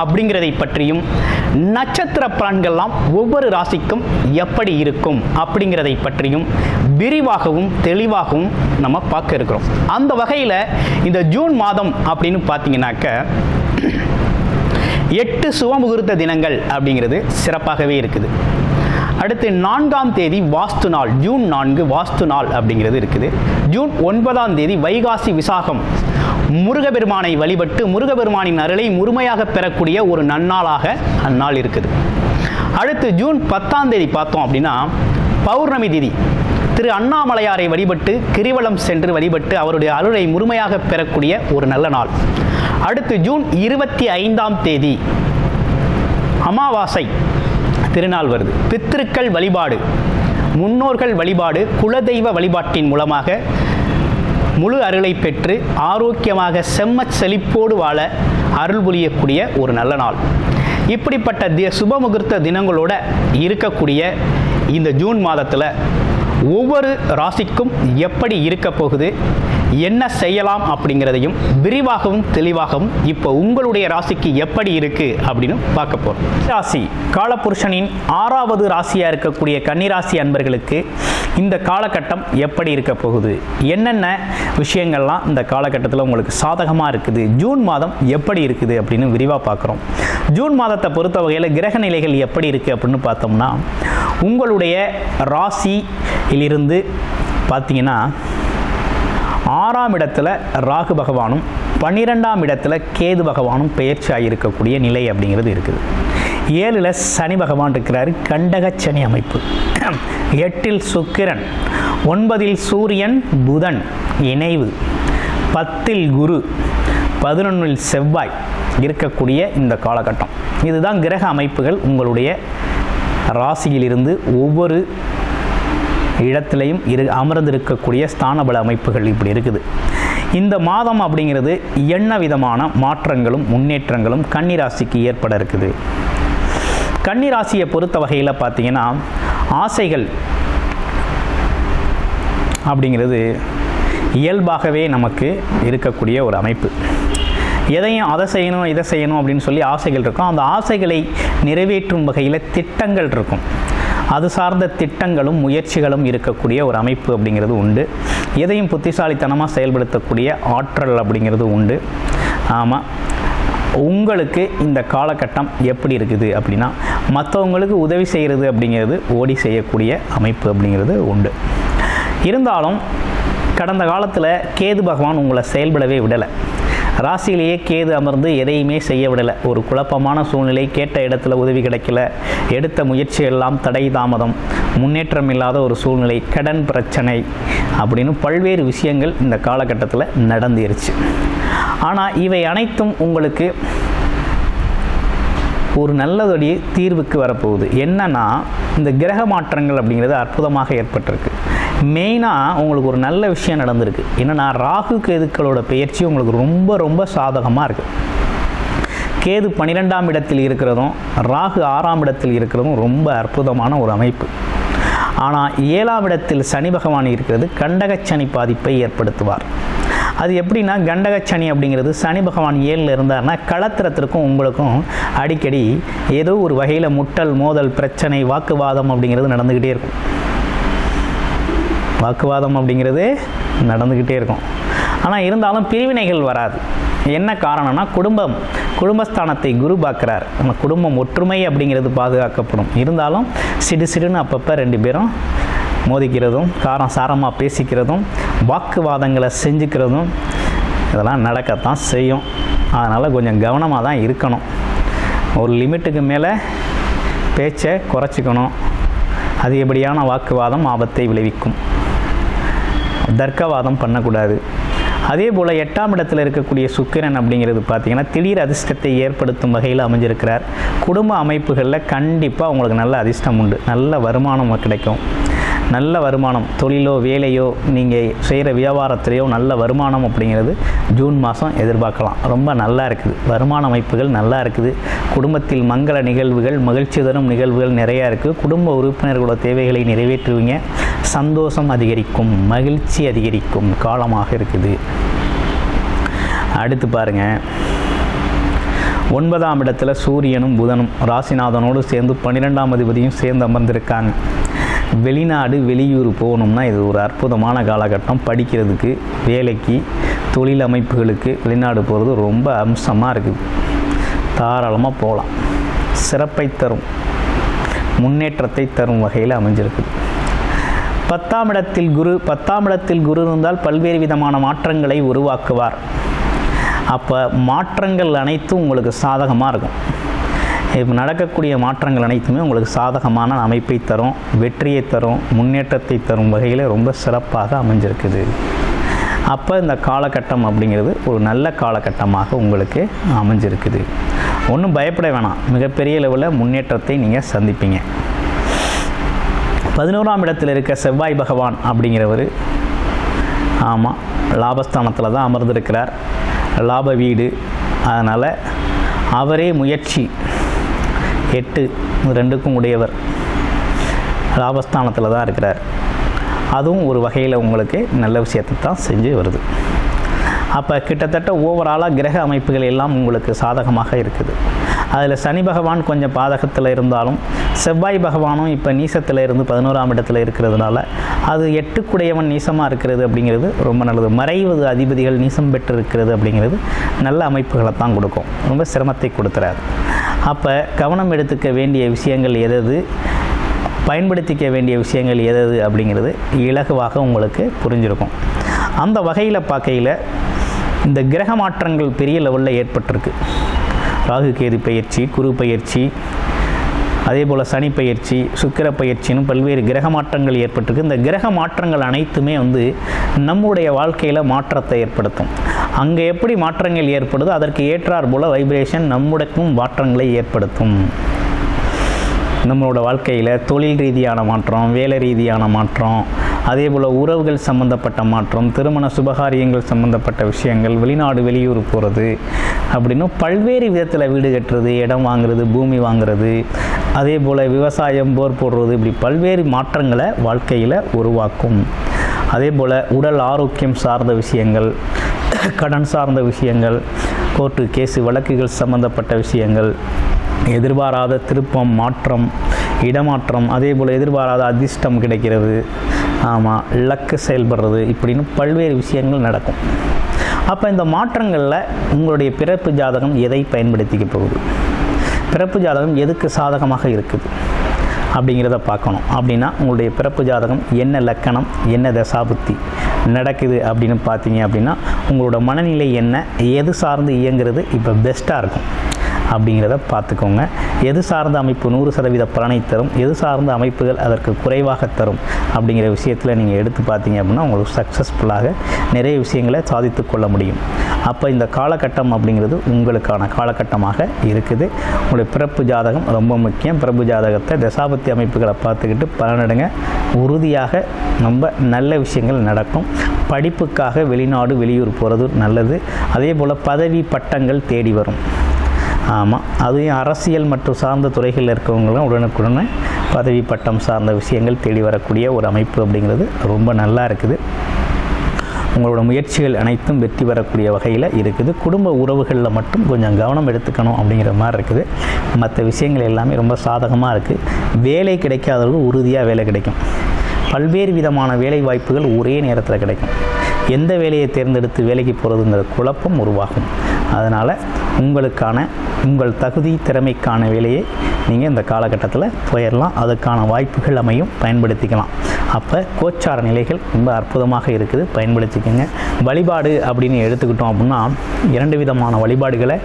அப்படிங்கிறதை பற்றியும் நட்சத்திர பலன்கள்லாம் ஒவ்வொரு ராசிக்கும் எப்படி இருக்கும் அப்படிங்கிறதை பற்றியும் விரிவாகவும் தெளிவாகவும் நம்ம பார்க்க இருக்கிறோம். அந்த வகையில் இந்த ஜூன் மாதம் அப்படின்னு பார்த்தீங்கன்னாக்க எட்டு சுபமுகூர்த்த தினங்கள் அப்படிங்கிறது சிறப்பாகவே இருக்குது. அடுத்து நான்காம் தேதி வாஸ்து நாள். ஜூன் நான்கு வாஸ்து நாள் அப்படிங்கிறது இருக்குது. ஜூன் ஒன்பதாம் தேதி வைகாசி விசாகம். முருகபெருமானை வழிபட்டு முருகபெருமானின் அருளை முழுமையாக பெறக்கூடிய ஒரு நன்னாளாக அந்நாள் இருக்குது. அடுத்து ஜூன் பத்தாம் தேதி பார்த்தோம் அப்படின்னா பௌர்ணமி திதி. திரு அண்ணாமலையாரை வழிபட்டு கிரிவலம் சென்று வழிபட்டு அவருடைய அருளை முழுமையாக பெறக்கூடிய ஒரு நல்ல நாள். அடுத்து ஜூன் இருபத்தி ஐந்தாம் தேதி அமாவாசை. திருநாள் வருது. பித்திருக்கள் வழிபாடு முன்னோர்கள் வழிபாடு குலதெய்வ வழிபாட்டின் மூலமாக முழு அருளை பெற்று ஆரோக்கியமாக செம்மச் செழிப்போடு வாழ அருள் புரியக்கூடிய ஒரு நல்ல நாள். இப்படிப்பட்ட தி சுபமுகூர்த்த தினங்களோட இருக்கக்கூடிய இந்த ஜூன் மாதத்தில் ஒவ்வொரு ராசிக்கும் எப்படி இருக்க போகுது? என்ன செய்யலாம் அப்படிங்கிறதையும் விரிவாகவும் தெளிவாகவும் இப்போ உங்களுடைய ராசிக்கு எப்படி இருக்கு அப்படின்னு பார்க்க போறோம். ராசி காலபுருஷனின் ஆறாவது ராசியாக இருக்கக்கூடிய கன்னிராசி அன்பர்களுக்கு இந்த காலகட்டம் எப்படி இருக்க போகுது? என்னென்ன விஷயங்கள்லாம் இந்த காலகட்டத்தில் உங்களுக்கு சாதகமாக இருக்குது? ஜூன் மாதம் எப்படி இருக்குது அப்படின்னு விரிவாக பார்க்குறோம். ஜூன் மாதத்தை பொறுத்த வகையில் கிரக நிலைகள் எப்படி இருக்குது அப்படின்னு பார்த்தோம்னா உங்களுடைய ராசியிலிருந்து பார்த்தீங்கன்னா ஆறாம் இடத்துல ராகு பகவானும் பன்னிரெண்டாம் இடத்துல கேது பகவானும் பெயர்ச்சியாக இருக்கக்கூடிய நிலை அப்படிங்கிறது இருக்குது. ஏழில் சனி பகவான் இருக்கிறாரு கண்டக சனி அமைப்பு. எட்டில் சுக்கிரன் ஒன்பதில் சூரியன் புதன் இணைவு. பத்தில் குரு பதினொன்றில் செவ்வாய் இருக்கக்கூடிய இந்த காலகட்டம். இதுதான் கிரக அமைப்புகள் உங்களுடைய ராசியிலிருந்து ஒவ்வொரு இடத்திலையும் இரு அமர்ந்திருக்கக்கூடிய ஸ்தானபல அமைப்புகள் இப்படி இருக்குது. இந்த மாதம் அப்படிங்கிறது என்ன விதமான மாற்றங்களும் முன்னேற்றங்களும் கன்னிராசிக்கு ஏற்பட இருக்குது. கன்னிராசியை பொறுத்த வகையில் பார்த்தீங்கன்னா ஆசைகள் அப்படிங்கிறது இயல்பாகவே நமக்கு இருக்கக்கூடிய ஒரு அமைப்பு. எதையும் அதை செய்யணும் இதை செய்யணும் அப்படின்னு சொல்லி ஆசைகள் இருக்கும். அந்த ஆசைகளை நிறைவேற்றும் வகையில் திட்டங்கள் இருக்கும். அது சார்ந்த திட்டங்களும் முயற்சிகளும் இருக்கக்கூடிய ஒரு அமைப்பு அப்படிங்கிறது உண்டு. எதையும் புத்திசாலித்தனமாக செயல்படுத்தக்கூடிய ஆற்றல் அப்படிங்கிறது உண்டு. ஆமாம் உங்களுக்கு இந்த காலகட்டம் எப்படி இருக்குது அப்படின்னா மற்றவங்களுக்கு உதவி செய்கிறது அப்படிங்கிறது ஓடி செய்யக்கூடிய அமைப்பு அப்படிங்கிறது உண்டு. இருந்தாலும் கடந்த காலத்தில் கேது பகவான் உங்களை செயல்படவே விடலை. ராசியிலேயே கேது அமர்ந்து எதையுமே செய்ய விடலை ஒரு குழப்பமான சூழ்நிலை கேட்ட இடத்துல உதவி கிடைக்கல. எடுத்த முயற்சி எல்லாம் தடை தாமதம். முன்னேற்றம் இல்லாத ஒரு சூழ்நிலை கடன் பிரச்சனை அப்படின்னு பல்வேறு விஷயங்கள் இந்த காலகட்டத்தில் நடந்துருச்சு. ஆனால் இவை அனைத்தும் உங்களுக்கு ஒரு நல்லதொடைய தீர்வுக்கு வரப்போகுது. என்னன்னா இந்த கிரக மாற்றங்கள் அப்படிங்கிறது அற்புதமாக ஏற்பட்டிருக்கு. மெயினாக உங்களுக்கு ஒரு நல்ல விஷயம் நடந்திருக்கு. என்னென்னா ராகு கேதுக்களோட பெயர்ச்சி உங்களுக்கு ரொம்ப ரொம்ப சாதகமாக இருக்குது கேது பன்னிரெண்டாம் இடத்தில் இருக்கிறதும் ராகு ஆறாம் இடத்தில் இருக்கிறதும் ரொம்ப அற்புதமான ஒரு அமைப்பு. ஆனால் ஏழாம் இடத்தில் சனி பகவான் இருக்கிறது கண்டகச்சனி பாதிப்பை ஏற்படுத்துவார். அது எப்படின்னா கண்டகச்சனி அப்படிங்கிறது சனி பகவான் ஏழில் இருந்தார்னா களத்திரத்திற்கும் உங்களுக்கும் அடிக்கடி ஏதோ ஒரு வகையில் முட்டல் மோதல் பிரச்சனை வாக்குவாதம் அப்படிங்கிறது நடந்துக்கிட்டே இருக்கும். வாக்குவாதம் அப்படிங்கிறது நடந்துக்கிட்டே இருக்கும். ஆனால் இருந்தாலும் பிரிவினைகள் வராது. என்ன காரணம்னா குடும்பம் குடும்பஸ்தானத்தை குரு பார்க்குறார். நம்ம குடும்பம் ஒற்றுமை அப்படிங்கிறது பாதுகாக்கப்படும். இருந்தாலும் சிடு சிடுன்னு அப்பப்போ ரெண்டு பேரும் மோதிக்கிறதும் காரம் சாரமாக பேசிக்கிறதும் வாக்குவாதங்களை செஞ்சுக்கிறதும் இதெல்லாம் நடக்கத்தான் செய்யும். அதனால் கொஞ்சம் கவனமாக தான் இருக்கணும். ஒரு லிமிட்டுக்கு மேலே பேச்சை குறைச்சிக்கணும். அதிகப்படியான வாக்குவாதம் ஆபத்தை விளைவிக்கும். தர்க்கவாதம் பண்ணக்கூடாது. அதே போல் எட்டாம் இடத்துல இருக்கக்கூடிய சுக்கிரன் அப்படிங்கிறது பார்த்தீங்கன்னா திடீர் அதிர்ஷ்டத்தை ஏற்படுத்தும் வகையில் அமைஞ்சிருக்கிறார். குடும்ப அமைப்புகளில் கண்டிப்பாக உங்களுக்கு நல்ல அதிர்ஷ்டம் உண்டு. நல்ல வருமானம் கிடைக்கும். நல்ல வருமானம் தொழிலோ வேலையோ நீங்கள் செய்கிற வியாபாரத்திலேயோ நல்ல வருமானம் அப்படிங்கிறது ஜூன் மாதம் எதிர்பார்க்கலாம். ரொம்ப நல்லா இருக்குது. வருமான அமைப்புகள் நல்லா இருக்குது. குடும்பத்தில் மங்கள நிகழ்வுகள் மகிழ்ச்சி தரும் நிகழ்வுகள் நிறையா இருக்குது குடும்ப உறுப்பினர்களோட தேவைகளை நிறைவேற்றுவீங்க. சந்தோஷம் அதிகரிக்கும் மகிழ்ச்சி அதிகரிக்கும் காலமாக இருக்குது. அடுத்து பாருங்கள் ஒன்பதாம் இடத்துல சூரியனும் புதனும் ராசிநாதனோடு சேர்ந்து பன்னிரெண்டாம் அதிபதியும் சேர்ந்து அமர்ந்திருக்காங்க. வெளிநாடு வெளியூர் போகணும்னா இது ஒரு அற்புதமான காலகட்டம். படிக்கிறதுக்கு வேலைக்கு தொழில் அமைப்புகளுக்கு வெளிநாடு போகிறது ரொம்ப அம்சமாக இருக்குது தாராளமாக போகலாம். சிறப்பை தரும். முன்னேற்றத்தை தரும் வகையில் அமைஞ்சிருக்குது பத்தாம் இடத்தில் குரு பத்தாம் இடத்தில் குரு இருந்தால் பல்வேறு விதமான மாற்றங்களை உருவாக்குவார். அப்போ மாற்றங்கள் அனைத்தும் உங்களுக்கு சாதகமாக இருக்கும். இப்போ நடக்கக்கூடிய மாற்றங்கள் அனைத்துமே உங்களுக்கு சாதகமான அமைப்பை தரும் வெற்றியை தரும் முன்னேற்றத்தை தரும் வகையில் ரொம்ப சிறப்பாக அமைஞ்சிருக்குது. அப்போ இந்த காலகட்டம் அப்படிங்கிறது ஒரு நல்ல காலகட்டமாக உங்களுக்கு அமைஞ்சிருக்குது. ஒன்றும் பயப்பட வேணாம். மிகப்பெரிய லெவலில் முன்னேற்றத்தை நீங்கள் சந்திப்பீங்க. பதினோராம் இடத்தில் இருக்க செவ்வாய் பகவான் அப்படிங்கிறவர் ஆமாம் லாபஸ்தானத்தில் தான் அமர்ந்திருக்கிறார். லாப வீடு. அதனால் அவரே முயற்சி எட்டு ரெண்டுக்கும் உடையவர். லாபஸ்தானத்தில் தான் இருக்கிறார். அதுவும் ஒரு வகையில் உங்களுக்கு நல்ல விஷயத்தை தான் செஞ்சு வருது. அப்போ கிட்டத்தட்ட ஓவராலாக கிரக அமைப்புகள் எல்லாம் உங்களுக்கு சாதகமாக இருக்குது. அதில் சனி பகவான் கொஞ்சம் பாதகத்தில் இருந்தாலும் செவ்வாய் பகவானும் இப்போ நீசத்தில் இருந்து பதினோராம் இடத்துல இருக்கிறதுனால அது எட்டுக்குடையவன் நீசமாக இருக்கிறது அப்படிங்கிறது ரொம்ப நல்லது. மறைவது அதிபதிகள் நீசம் பெற்று இருக்கிறது அப்படிங்கிறது நல்ல அமைப்புகளை தான் கொடுக்கும். ரொம்ப சிரமத்தை கொடுத்துறாரு. அப்போ கவனம் எடுத்துக்க வேண்டிய விஷயங்கள் எதது? பயன்படுத்திக்க வேண்டிய விஷயங்கள் எதது? அப்படிங்கிறது இலகுவாக உங்களுக்கு புரிஞ்சிருக்கும். அந்த வகையில் பார்க்கையில் இந்த கிரக மாற்றங்கள் பெரிய லெவலில் ஏற்பட்டிருக்கு. ராகு கேது பயிற்சி குரு பயிற்சி அதே போல் சனி பயிற்சி சுக்கிர பயிற்சின்னு பல்வேறு கிரக மாற்றங்கள் ஏற்பட்டிருக்கு. இந்த கிரக மாற்றங்கள் அனைத்துமே வந்து நம்முடைய வாழ்க்கையில் மாற்றத்தை ஏற்படுத்தும். அங்கே எப்படி மாற்றங்கள் ஏற்படுதோ அதற்கு ஏற்றார் போல் வைப்ரேஷன் நம்முடைக்கும் மாற்றங்களை ஏற்படுத்தும். நம்மளோட வாழ்க்கையில் தொழில் ரீதியான மாற்றம் வேலை ரீதியான மாற்றம் அதே போல் உறவுகள் சம்மந்தப்பட்ட மாற்றம் திருமண சுபகாரியங்கள் சம்மந்தப்பட்ட விஷயங்கள் வெளிநாடு வெளியூர் போகிறது அப்படின்னு பல்வேறு விதத்தில் வீடு கட்டுறது இடம் வாங்குறது பூமி வாங்குறது அதே போல் விவசாயம் போர் போடுறது இப்படி பல்வேறு மாற்றங்களை வாழ்க்கையில் உருவாக்கும். அதே போல் உடல் ஆரோக்கியம் சார்ந்த விஷயங்கள் கடன் சார்ந்த விஷயங்கள் கோர்ட்டு கேஸு வழக்குகள் சம்பந்தப்பட்ட விஷயங்கள் எதிர்பாராத திருப்பம் மாற்றம் இடமாற்றம் அதே போல் எதிர்பாராத அதிர்ஷ்டம் கிடைக்கிறது. ஆமாம் லக்கு செயல்படுறது இப்படின்னு பல்வேறு விஷயங்கள் நடக்கும். அப்போ இந்த மாற்றங்களில் உங்களுடைய பிறப்பு ஜாதகம் எதை பயன்படுத்திக்க போகுது? பிறப்பு ஜாதகம் எதுக்கு சாதகமாக இருக்குது? அப்படிங்கிறத பார்க்கணும். அப்படின்னா உங்களுடைய பிறப்பு ஜாதகம் என்ன லக்கணம் என்ன தசாபுத்தி நடக்குது அப்படின்னு பார்த்தீங்க அப்படின்னா உங்களோட மனநிலை என்ன எது சார்ந்து இயங்குறது இப்போ பெஸ்ட்டாக இருக்கும். அப்படிங்கிறத பார்த்துக்கோங்க. எது சார்ந்த அமைப்பு நூறு சதவீத பலனை தரும்? எது சார்ந்த அமைப்புகள் அதற்கு குறைவாக தரும்? அப்படிங்கிற விஷயத்தில் நீங்கள் எடுத்து பார்த்தீங்க அப்படின்னா உங்களுக்கு சக்ஸஸ்ஃபுல்லாக நிறைய விஷயங்களை சாதித்து கொள்ள முடியும். அப்போ இந்த காலகட்டம் அப்படிங்கிறது உங்களுக்கான காலகட்டமாக இருக்குது. உங்களுடைய பிறப்பு ஜாதகம் ரொம்ப முக்கியம். பிறப்பு ஜாதகத்தை தசாபத்தி அமைப்புகளை பார்த்துக்கிட்டு பலனடைங்க. உறுதியாக ரொம்ப நல்ல விஷயங்கள் நடக்கும். படிப்புக்காக வெளிநாடு வெளியூர் போகிறது நல்லது. அதே போல் பதவி பட்டங்கள் தேடி வரும். ஆமாம் அதையும் அரசியல் மற்றும் சார்ந்த துறைகளில் இருக்கவங்களும் உடனுக்குடனே பதவி பட்டம் சார்ந்த விஷயங்கள் தேடி வரக்கூடிய ஒரு அமைப்பு அப்படிங்கிறது ரொம்ப நல்லா இருக்குது. உங்களோட முயற்சிகள் அனைத்தும் வெற்றி பெறக்கூடிய வகையில் இருக்குது. குடும்ப உறவுகளில் மட்டும் கொஞ்சம் கவனம் எடுத்துக்கணும் அப்படிங்கிற மாதிரி இருக்குது. மற்ற விஷயங்கள் எல்லாமே ரொம்ப சாதகமாக இருக்குது வேலை கிடைக்காதவர்கள் உறுதியாக வேலை கிடைக்கும். பல்வேறு விதமான வேலை வாய்ப்புகள் ஒரே நேரத்தில் கிடைக்கும். எந்த வேலையை தேர்ந்தெடுத்து வேலைக்கு போகிறதுங்கிற குழப்பம் உருவாகும். அதனால் உங்களுக்கான உங்கள் தகுதி திறமைக்கான வேலையை நீங்கள் இந்த காலகட்டத்தில் போயிடலாம் அதுக்கான வாய்ப்புகள் அமையும். பயன்படுத்திக்கலாம். அப்போ கோச்சார நிலைகள் ரொம்ப அற்புதமாக இருக்குது. பயன்படுத்திக்கோங்க. வழிபாடு அப்படின்னு எடுத்துக்கிட்டோம் அப்படின்னா இரண்டு விதமான வழிபாடுகளை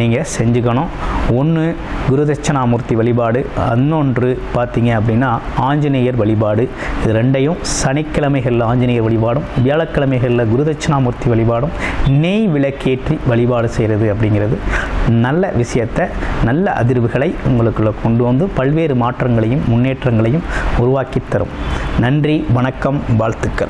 நீங்கள் செஞ்சுக்கணும். ஒன்று குருதட்சணாமூர்த்தி வழிபாடு இன்னொன்று பார்த்தீங்க அப்படின்னா ஆஞ்சநேயர் வழிபாடு. இது ரெண்டையும் சனிக்கிழமைகளில் ஆஞ்சநேயர் வழிபாடும் வியாழக்கிழமைகளில் குருதட்சணாமூர்த்தி வழிபாடும் நெய் விளக்கேற்றி வழிபாடு செய்கிறது அப்படிங்கிறது. நல்ல விஷயத்தை நல்ல அதிர்வுகளை உங்களுக்குள்ள கொண்டு வந்து பல்வேறு மாற்றங்களையும் முன்னேற்றங்களையும் உருவாக்கித் தரும். நன்றி வணக்கம் வாழ்த்துக்கள்.